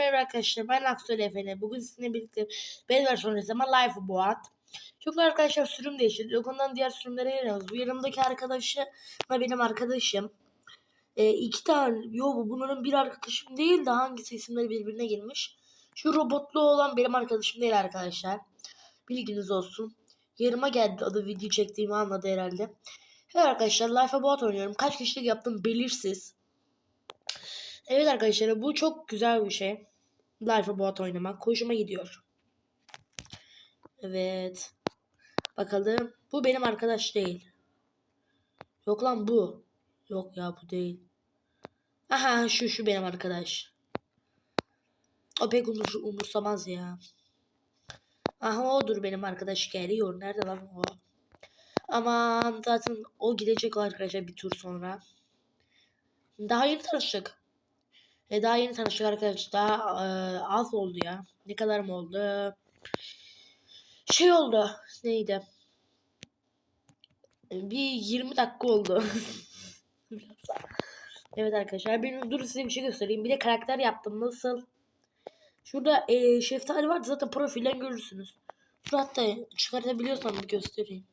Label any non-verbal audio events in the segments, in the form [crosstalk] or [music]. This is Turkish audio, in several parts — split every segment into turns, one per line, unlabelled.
Merhaba arkadaşlar ben Aksuel Efe'yle. Bugün sizinle birlikte ben versiyonu ama Life Boat. Çünkü arkadaşlar sürüm değiştirdi. Yok ondan diğer sürümlere geliyoruz. Bu yanımdaki arkadaşı da benim arkadaşım. E, iki tane, yo bu bunların bir arkadaşım değil de hangisi isimleri birbirine girmiş. Şu robotlu olan benim arkadaşım değil arkadaşlar. Bilginiz olsun. Yarıma geldi adı video çektiğimi anladı herhalde. Evet arkadaşlar Life Boat oynuyorum. Kaç kişilik yaptım belirsiz. Evet arkadaşlar bu çok güzel bir şey. Life Boat oynamak. Hoşuma gidiyor. Evet. Bakalım. Bu benim arkadaş değil. Yok lan bu. Yok ya bu değil. Aha şu şu benim arkadaş. O pek umur, umursamaz ya. Aha odur benim arkadaş geliyor. Nerede lan o? Aman zaten o gidecek arkadaşlar bir tur sonra. Daha yeni tanıştık. E, daha yeni tanıştık arkadaşlar. Daha e, az oldu ya. Ne kadar mı oldu? Şey oldu. Neydi? E, Bir 20 dakika oldu. [laughs] evet arkadaşlar. Ben dur size bir şey göstereyim. Bir de karakter yaptım. Nasıl? Şurada e, şeftali vardı. Zaten profilden görürsünüz. Dur hatta çıkartabiliyorsam bir göstereyim.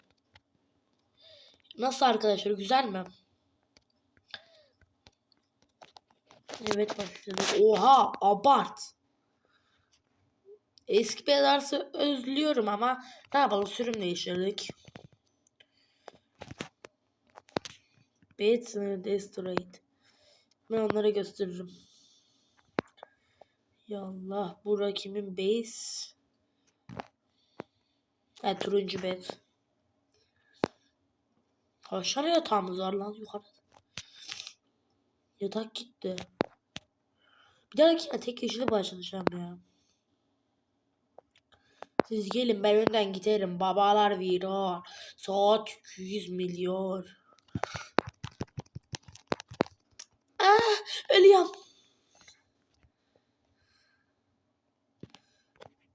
Nasıl arkadaşlar? Güzel mi? Evet başladık. Oha abart. Eski bedarsı özlüyorum ama ne yapalım sürüm değiştirdik. Bait Destroyed. Ben onlara gösteririm. Yallah bu rakimin base. Ha turuncu bet. Aşağıya yatağımız var lan yukarıda. Yatak gitti. Bir dahaki tek kişili başlayacağım ya. Siz gelin ben önden giderim. Babalar virar. Saat 200 milyon. Ah, ölüyorum.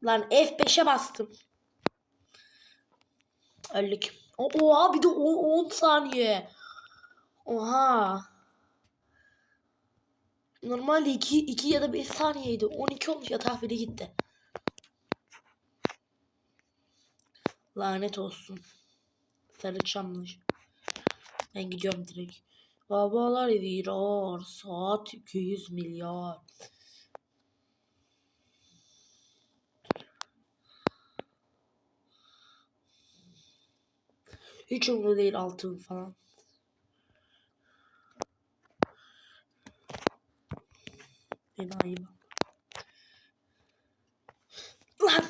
Lan F5'e bastım. Öldük. Oha bir de 10 saniye. Oha. Normalde 2, 2 ya da 5 saniyeydi. 12 olmuş ya tahvili gitti. Lanet olsun. Sarıçammış. Ben gidiyorum direkt. Babalar virar. Saat 200 milyar. Hiç umurumda değil altın falan. Enayi bak. Lan!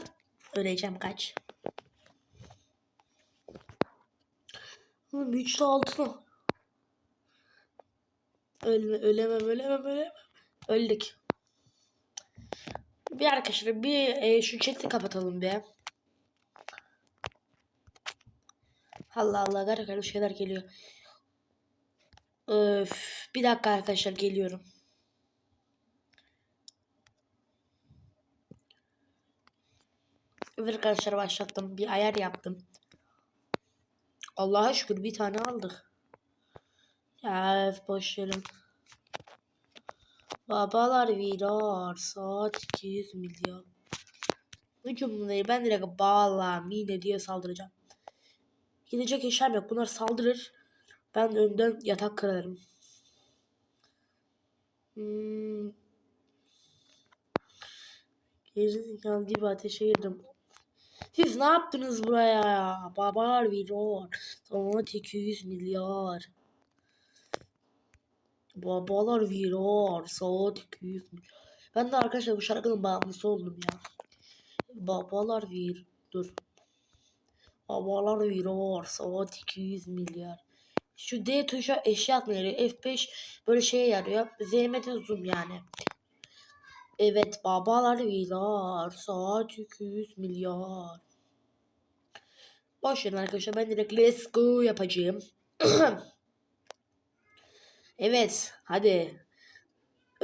Öleceğim kaç. Oğlum üçlü altına. Ölme, ölemem, ölemem, ölemem. Öldük. Bir arkadaşlar bir e, şu chat'i kapatalım be. Allah Allah garip garip şeyler geliyor. Öf, bir dakika arkadaşlar geliyorum. Evet arkadaşlar başlattım. Bir ayar yaptım. Allah'a şükür bir tane aldık. Ya boş verin. Babalar virar. Saat 200 milyon. Bu cümleleri ben direkt bağla mine diye saldıracağım. Gidecek eşyam yok. Bunlar saldırır. Ben önden yatak kırarım. Hmm. Gerizekalı gibi ateşe girdim. Siz ne yaptınız buraya ya? Babalar virar. Saat 200 milyar. Babalar virar. Saat 200 milyar. Ben de arkadaşlar bu şarkının bağımlısı oldum ya. Babalar vir. Dur. Babalar virar. Saat 200 milyar. Şu D tuşa eşya atma yarıyor. F5 böyle şeye yarıyor. ZM'de zoom yani. Evet babalar virar. Saat 200 milyar. Boş verin arkadaşlar. Ben direkt let's go yapacağım. [clears throat] evet. Hadi.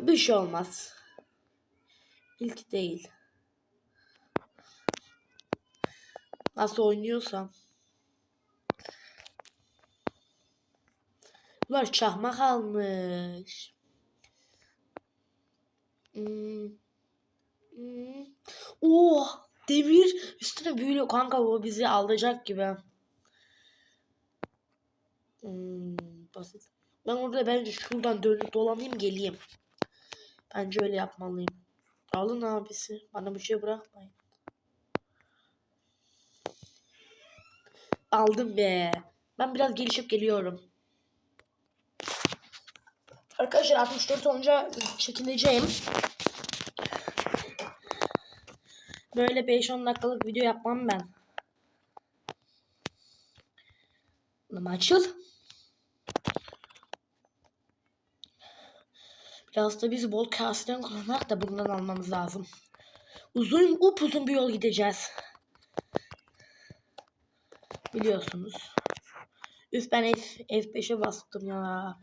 Bir şey olmaz. İlk değil. Nasıl oynuyorsam. Bunlar çakmak almış. Hmm. demir üstüne büyülü kanka o bizi alacak gibi. Hmm, basit. Ben orada bence şuradan dönüp dolanayım geleyim. Bence öyle yapmalıyım. Alın abisi. Bana bir şey bırakmayın. Aldım be. Ben biraz gelişip geliyorum. Arkadaşlar 64 olunca çekileceğim. Böyle 5-10 dakikalık video yapmam ben. Ama açıl. Biraz da biz bol kaseden kullanarak da bundan almamız lazım. Uzun, upuzun bir yol gideceğiz. Biliyorsunuz. Üf ben F, F5'e bastım ya.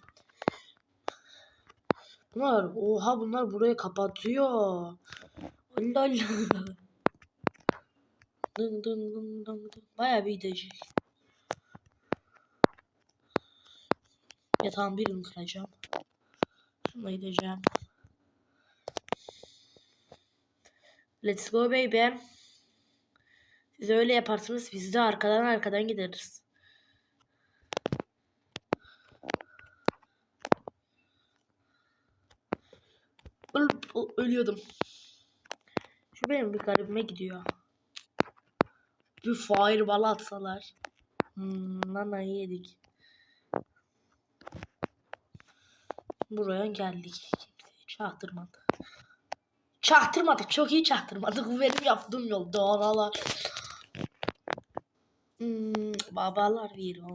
Bunlar oha bunlar burayı kapatıyor. Allah Allah. Dın dın dın dın dın. Bayağı bir gidecek. Yatağın birini kıracağım. Şuna gideceğim. Let's go baby. Siz öyle yaparsınız biz de arkadan arkadan gideriz. Ölüyordum. Şu benim bir garibime gidiyor. Bir fireball atsalar. Hmm, nanayı yedik. Buraya geldik. Kimse çaktırmadı. Çaktırmadık. Çok iyi çaktırmadık. Bu benim yaptığım yol. Doğralar. Hmm, babalar veriyor.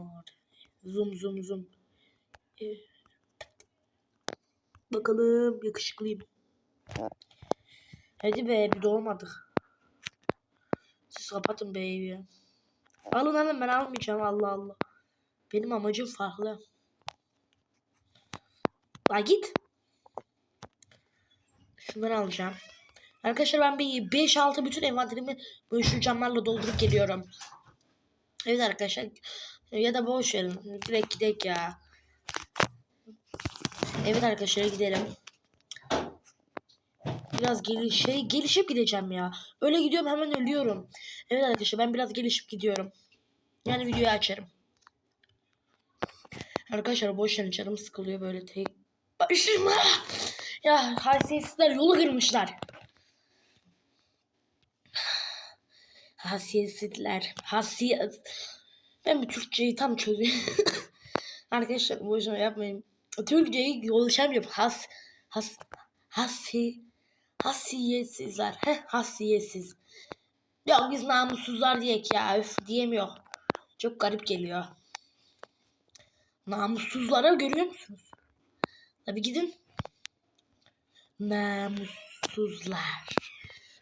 Zoom zoom zoom. Ee, bakalım yakışıklıyım. Hadi be bir doğmadık. Siz kapatın baby. Alın alın ben almayacağım Allah Allah. Benim amacım farklı. La git. Şunları alacağım. Arkadaşlar ben bir 5-6 bütün envanterimi böyle şu camlarla doldurup geliyorum. Evet arkadaşlar. Ya da boş verin. Direkt gidelim ya. Evet arkadaşlar gidelim. Biraz geliş şey gelişip gideceğim ya. Öyle gidiyorum hemen ölüyorum. Evet arkadaşlar ben biraz gelişip gidiyorum. Yani videoyu açarım. Arkadaşlar boş verin canım sıkılıyor böyle tek başıma. Ya haysiyetsizler yolu kırmışlar. Hasiyetsizler. Hasiyet. Ben bir Türkçeyi tam çözüyorum. [laughs] Arkadaşlar boşuna yapmayın. Türkçeyi konuşamıyorum. Has, has, hasi, hasiyetsizler. Heh, hasiyetsiz. Ya biz namussuzlar diyek ya. Öf diyemiyor. Çok garip geliyor. Namussuzlara görüyor musunuz? Tabi gidin. Namussuzlar.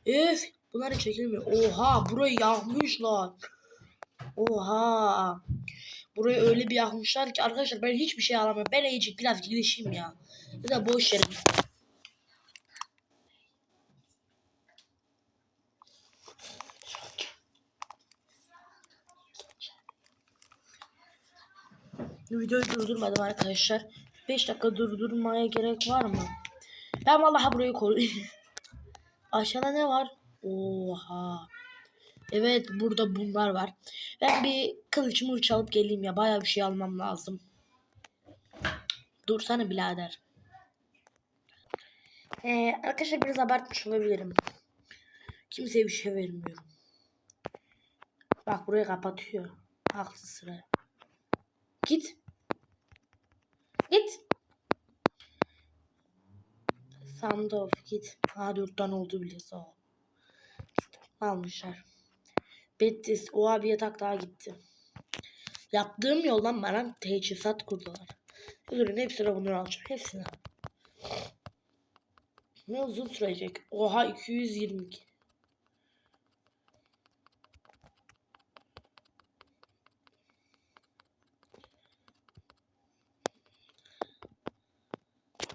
Öf bunlar çekilmiyor. Oha burayı yakmışlar. Oha. Burayı öyle bir yakmışlar ki arkadaşlar ben hiçbir şey alamıyorum. Ben iyice biraz gelişeyim ya. Ya da boş yerim. Videoyu durdurmadım arkadaşlar. 5 dakika durdurmaya gerek var mı? Ben vallahi burayı koruyayım. [laughs] Aşağıda ne var? Oha. Evet burada bunlar var. Ben bir kılıç mırç alıp geleyim ya. Baya bir şey almam lazım. Dursana birader. Ee, arkadaşlar biraz abartmış olabilirim. Kimseye bir şey vermiyorum. Bak burayı kapatıyor. Haklı sıra. Git. Git. Sandoff git. Ha dörtten oldu bile sağ ol. Almışlar. Betis. O abi yatak daha gitti. Yaptığım yoldan bana teçhizat kurdular. Ürün hepsine bunları alacağım. Hepsine. Ne uzun sürecek. Oha 222.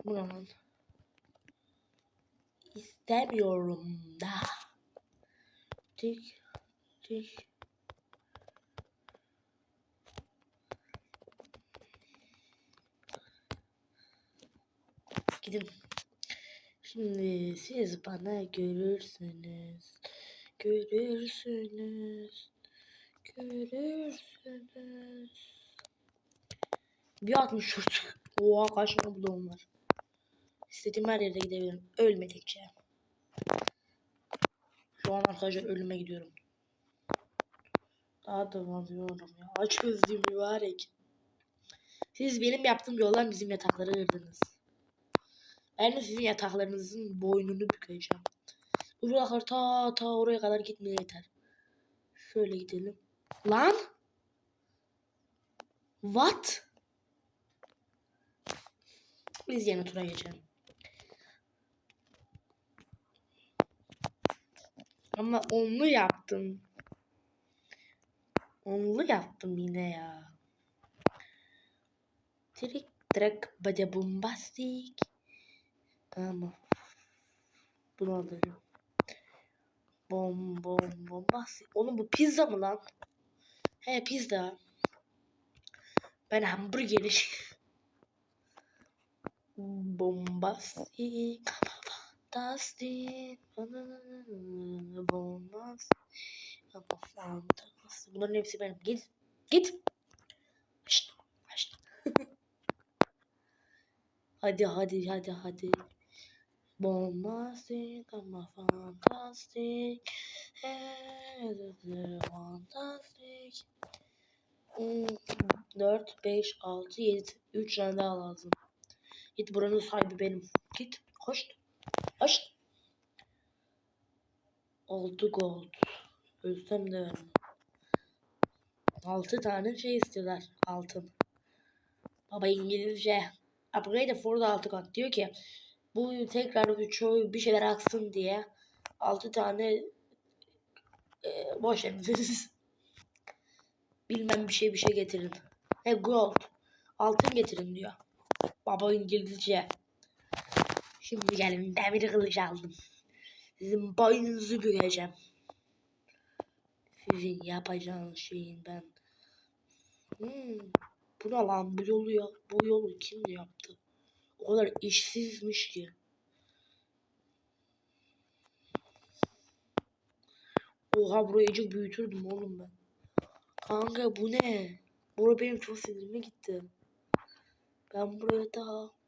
Bu ne lan? İstemiyorum da. Tik tik. Gidin. Şimdi siz bana görürsünüz. Görürsünüz. Görürsünüz. Bir 64. Oha kaç tane bloğum var. İstediğim her yere gidebilirim. Ölmedikçe. Şu an arkadaşlar ölüme gidiyorum. Daha da varıyorum ya. Aç gözlüğüm mübarek. Siz benim yaptığım yoldan bizim yatakları kırdınız. Ben de sizin yataklarınızın boynunu bükeceğim. Bu bloklar ta ta oraya kadar gitmeye yeter. Şöyle gidelim. Lan! What? Biz yeni tura geçelim. Ama onlu yaptım. Onlu yaptım yine ya. Trik trik bada bombastik. Ama bunu alacağım. Bom bom bombastik. Oğlum bu pizza mı lan? He pizza. Ben hamburgeri. [laughs] Bombastik. Fantastik. Bombastik. Ama fantastik. Bunların hepsi benim. Git. Git. Şşt. Şşt. [laughs] hadi hadi hadi hadi. Bombastik ama fantastik. Fantastik. 4, 5, 6, 7. 3 tane daha lazım. Git buranın sahibi benim. Git. Koş. Koş. Oldu gold. Ölsem de vermem. 6 tane şey istiyorlar. Altın. Baba İngilizce. Upgrade for the altı kat. Diyor ki bu tekrar çoğu bir şeyler aksın diye 6 tane e, boş emsiniz. [laughs] Bilmem bir şey bir şey getirin. He gold. Altın getirin diyor. Baba İngilizce. Şimdi gelin demir kılıç aldım. Sizin boynunuzu bükeceğim. Sizin yapacağınız şeyin ben. Hmm. Bu ne lan bu yolu ya, bu yolu kim yaptı? O kadar işsizmiş ki. Oha burayı iyice büyütürdüm oğlum ben. Kanka bu ne? Bura benim çok sinirime gitti. Ben buraya daha...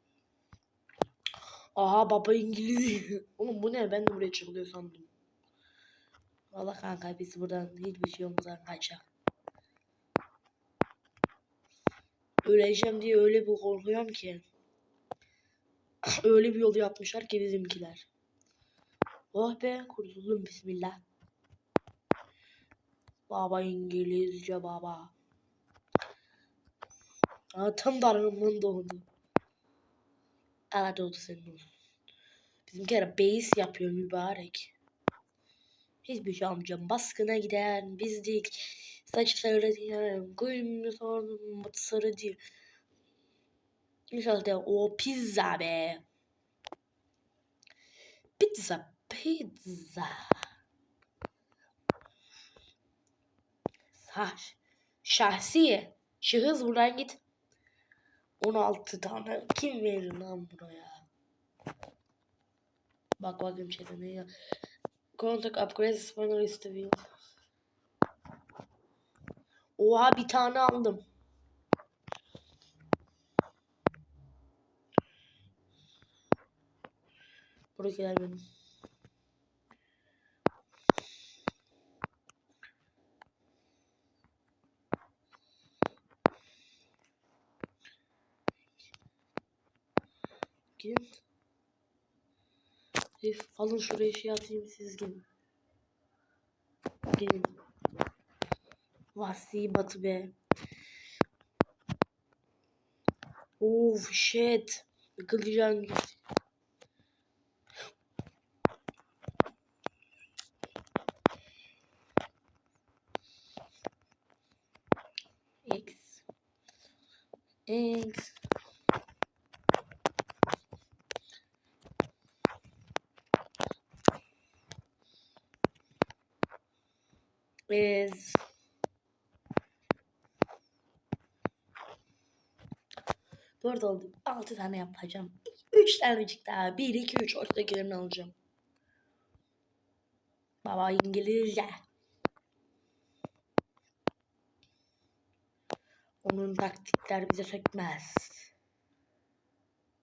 Aha baba İngiliz. [laughs] Oğlum bu ne? Ben de buraya çıkılıyor sandım. Valla kanka biz buradan hiçbir şey olmadan kaçak. Öleceğim diye öyle bir korkuyorum ki. öyle bir yol yapmışlar ki bizimkiler. Oh be kurtuldum bismillah. Baba İngilizce baba. Aa, tam dargınlığın doğdu. Aa doğdu senin olsun. Bizimkiler base yapıyor mübarek. Hiçbir şey amcam baskına giden bizdik. Saç sarı diyen, kuyumlu sordum, sarı diyor. İnşallah de o pizza be. Pizza, pizza. Sah, şahsi. Şahıs buradan git. 16 tane kim verir lan buraya? Bak bakayım şeyde ne ya. Contact upgrade spawner istiyor. Oha bir tane aldım. Buradakiler benim. Gidin. Herif alın şuraya şey atayım siz gidin. Gelin. Vasi batı be. Oh shit. Yıkılacağım Dört oldu. Altı tane yapacağım. Üç tanecik daha. Bir, iki, üç. Ortadakilerini alacağım. Baba İngilizce. Onun taktikler bize sökmez.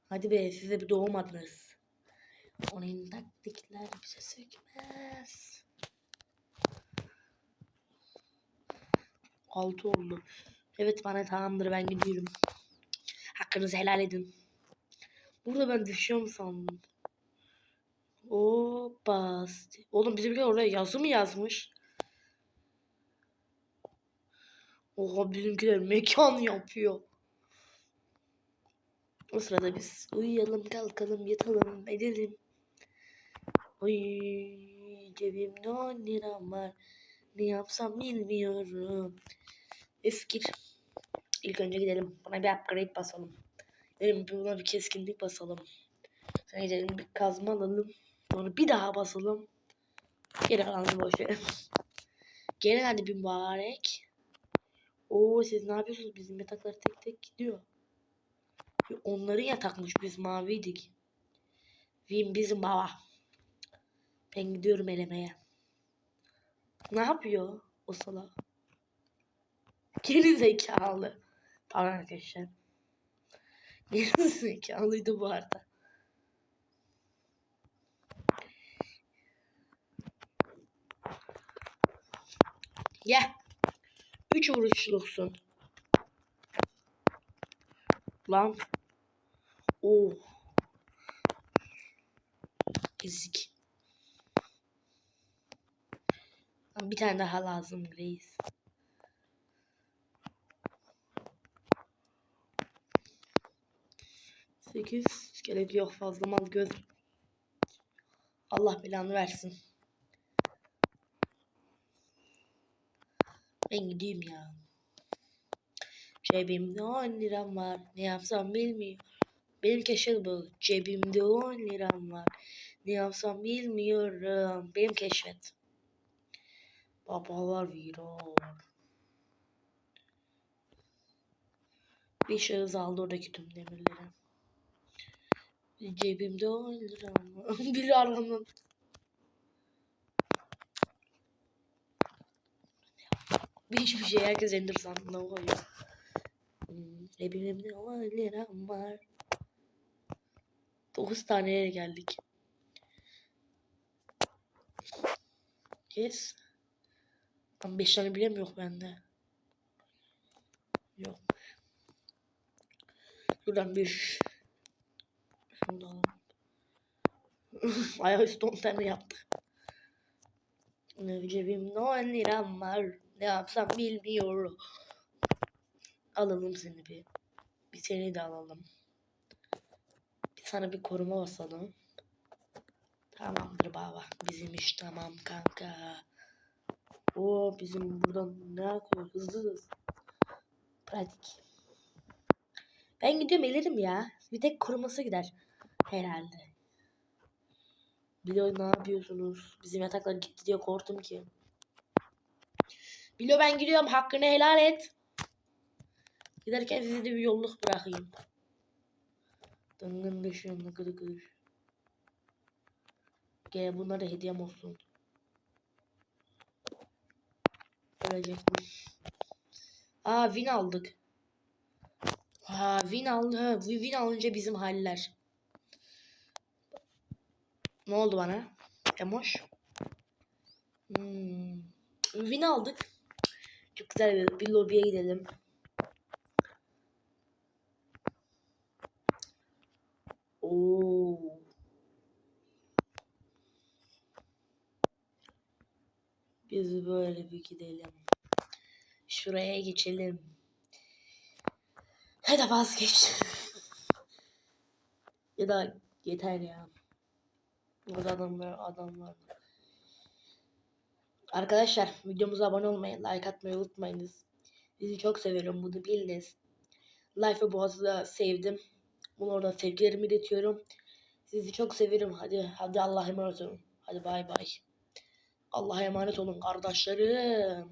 Hadi be siz de bir doğmadınız. Onun taktikler bize sökmez. Altı oldu. Evet bana tamamdır ben gidiyorum. Hakkınızı helal edin. Burada ben düşüyorum sandım. O bastı. Oğlum bizimkiler oraya yazı mı yazmış? Oha bizimkiler mekan yapıyor. O sırada biz uyuyalım, kalkalım, yatalım, edelim. Oy cebimde 10 liram var. Ne yapsam bilmiyorum. Öfkir. İlk önce gidelim. Buna bir upgrade basalım. Gidelim buna bir keskinlik basalım. Sonra gidelim bir kazma alalım. Sonra bir daha basalım. Geri kalanını boş verin. [laughs] Gelin hadi bir mübarek. Oo siz ne yapıyorsunuz? Bizim yataklar tek tek gidiyor. Onların yatakmış biz maviydik. Vim bizim baba. Ben gidiyorum elemeye. Ne yapıyor o salak? Geri zekalı. Pardon arkadaşlar. Geri [laughs] zekalıydı bu arada. Gel. Üç vuruşluksun. Lan. Oo. Ezik. Lan Bir tane daha lazım reis. Sekiz. Gerek yok fazla mal göz. Allah belanı versin. Ben gideyim ya. Cebimde 10 liram var. Ne yapsam bilmiyorum. Benim keşfet bu. Cebimde 10 liram var. Ne yapsam bilmiyorum. Benim keşfet. Babalar viran. Bir şahıs aldı oradaki tüm demirleri. Cebimde 10 liram var. [laughs] Biri aramın. Hiçbir şey herkes Ender sandığına koyuyor. Hmm, Cebimde 10 liram var. 9 taneye geldik. Yes. Ama 5 tane bilem yok bende. Yok. Şuradan bir şunu da alalım. Ayaküstü 10 tane yaptık. Cebimde 10 liram var. Ne yapsam bilmiyorum. Alalım seni bir. Bir seni de alalım. Bir sana bir koruma basalım. Tamamdır baba. Bizim iş tamam kanka. O bizim buradan ne yapıyor? Hızlı hızlı. Pratik. Ben gidiyorum elirim ya. Bir tek koruması gider. Herhalde. Bilo ne yapıyorsunuz? Bizim yataklar gitti diye korktum ki. Bilo ben gidiyorum. Hakkını helal et. Giderken size de bir yolluk bırakayım. Dangın dışı gıdı gıdı. Gel bunlar da hediyem olsun. Ölecektim. Aa win aldık. Ha win aldı. Win alınca bizim haller. Ne oldu bana? Emoş. Hmm. Win aldık. Çok güzel bir, bir lobiye gidelim. Oo. Biz böyle bir gidelim. Şuraya geçelim. Hadi vazgeç. [laughs] ya da yeter ya. Burada adamlar adamlar. Arkadaşlar videomuza abone olmayı, like atmayı unutmayınız. Sizi çok seviyorum bunu biliniz. Life Boğaz'ı da sevdim. Bunu orada sevgilerimi iletiyorum. Sizi çok severim. Hadi hadi Allah'a emanet olun. Hadi bay bay. Allah'a emanet olun kardeşlerim.